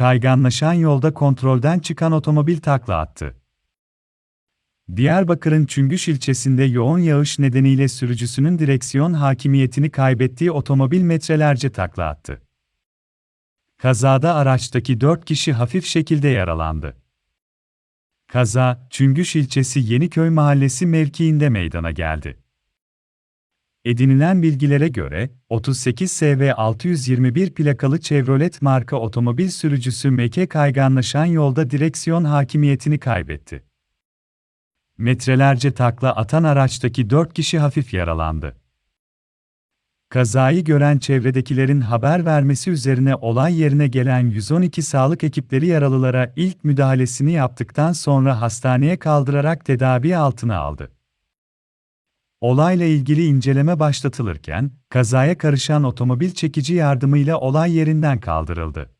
Kayganlaşan yolda kontrolden çıkan otomobil takla attı. Diyarbakır'ın Çüngüş ilçesinde yoğun yağış nedeniyle sürücüsünün direksiyon hakimiyetini kaybettiği otomobil metrelerce takla attı. Kazada araçtaki 4 kişi hafif şekilde yaralandı. Kaza, Çüngüş ilçesi Yeniköy mahallesi mevkiinde meydana geldi. Edinilen bilgilere göre, 38 SV 621 plakalı Chevrolet marka otomobil sürücüsü Meke kayganlaşan yolda direksiyon hakimiyetini kaybetti. Metrelerce takla atan araçtaki 4 kişi hafif yaralandı. Kazayı gören çevredekilerin haber vermesi üzerine olay yerine gelen 112 sağlık ekipleri yaralılara ilk müdahalesini yaptıktan sonra hastaneye kaldırarak tedavi altına aldı. Olayla ilgili inceleme başlatılırken, kazaya karışan otomobil çekici yardımıyla olay yerinden kaldırıldı.